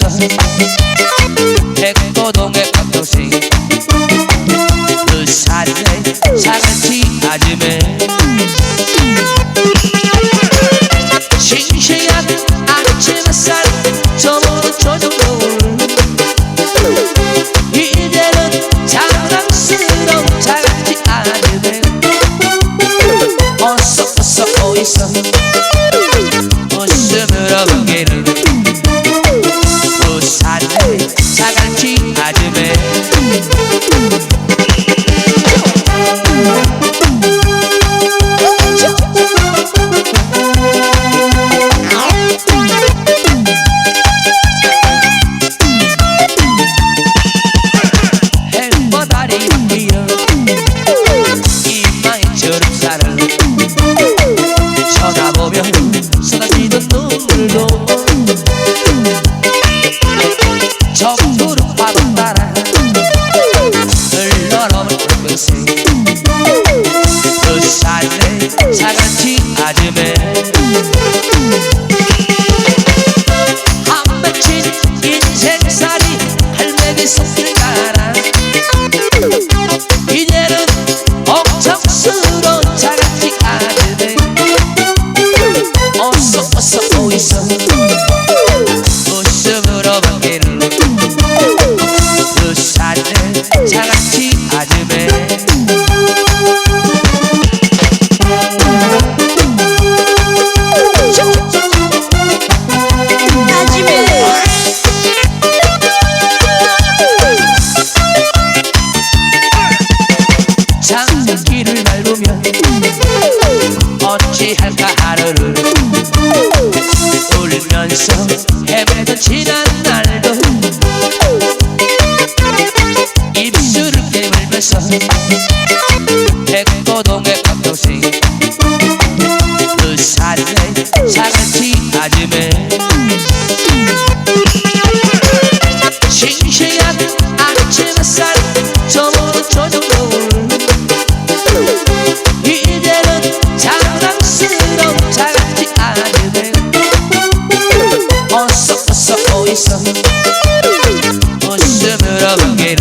cabeça. 밤늦기를 밟으며 어찌할까 하루를 울면서 헤매던 지난 날도 입술을 깨물면서 sorriso Un sembrava che